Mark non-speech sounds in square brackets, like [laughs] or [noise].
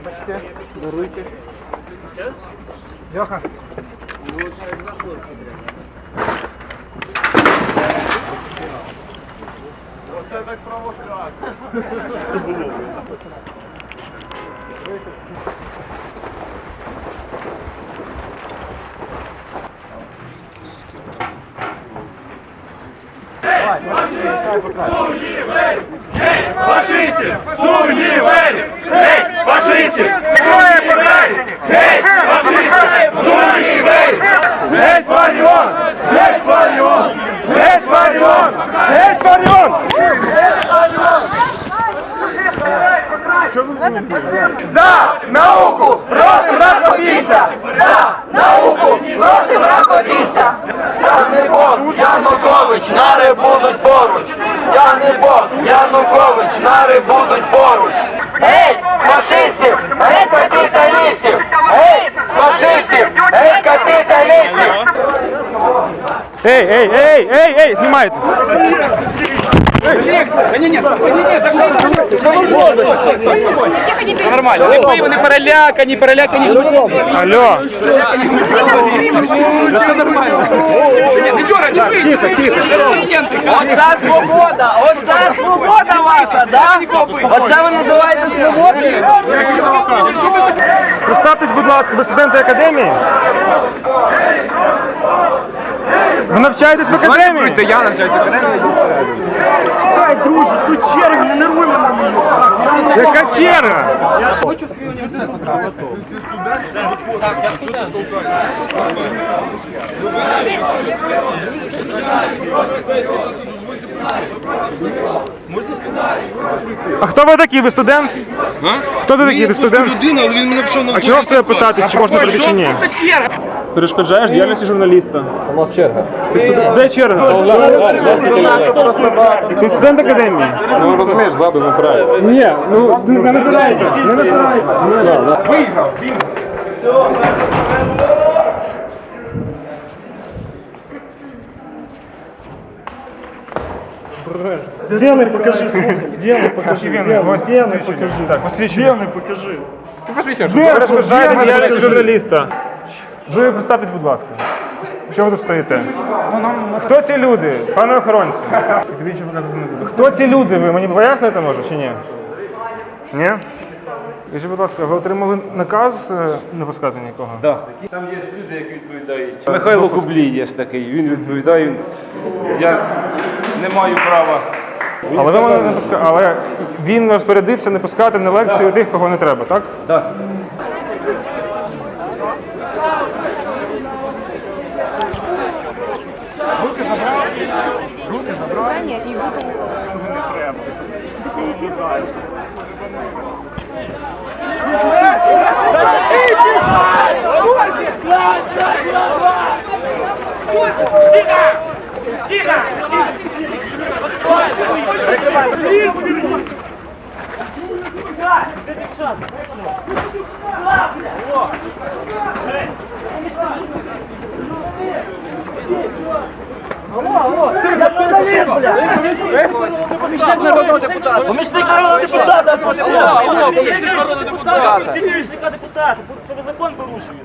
Вибачте, даруйте. Льоха. Фашистів! [laughs] Сунівель! Геть! Фашистів! Сунівель! Геть! Фашистів! Сунівель! Геть Фаріон! Геть Фаріон! Геть Фаріон! Геть Фаріон! За науку проти мраковіса! За науку проти мраковіса! Я не Бог, Янукович, нари будуть поруч. Я не Бог, Янукович, нари будуть поруч. Геть, фашистів, геть капіталістів, геть, фашистів, геть капіталістів. Ей, ей, ей, ей, ей, знімайте! Нормально, не перелякані, перелякані. Алло. Все нормально. Тихо, тихо. Оця свобода, оця свобода ваша, да? Оце ви називаєте свободою? Представтесь, будь ласка, ви студенти академії? Ви навчаєтесь в академії? Я навчаюся в академії. Ай, друже, тут черга, не нервуй мене. Яка черга? А хто ви такі? Ви студент? Хто ти такий? Ви студент? людина, але він мене почав А чого в тебе питати, чи можна прийти чи ні? Перешкоджаєш діяльності журналіста. У нас черга. Ти студент? Де черга? Ти студент академії? Ну розумієш, ззаду не правильно. Ні, ну не напирайте, не напирайте. Виїхав, він. Вены покажи, слухай. Вены покажи. Вены, ось Вены посвідчення. покажи. Так, посвідчення. Вены покажи. Ви перешкоджаєте Вены діяльності покажи. журналіста. Ви представтесь, будь ласка. Що ви тут стоїте? Хто ці люди, пане охоронці? Хто ці люди? Ви мені поясните, може, чи ні? Ні? Скажіть, будь ласка, ви отримали наказ е, не пускати нікого? Так. Там є люди, які відповідають. Михайло Кублій є такий, він відповідає. Я не маю права. Але ви мене не пускаєте. Але він розпорядився не пускати на лекцію тих, кого не треба, так? Так. Руки забрав? Руки забрав? Ні, і буду. Не треба. Не знаю. Подождите! Красная голова! Тихо! Тихо! Тихо! Тихо! Помічник народного депутата. Помічник народного депутата! Помічник народного депутата! Щоб закон порушує.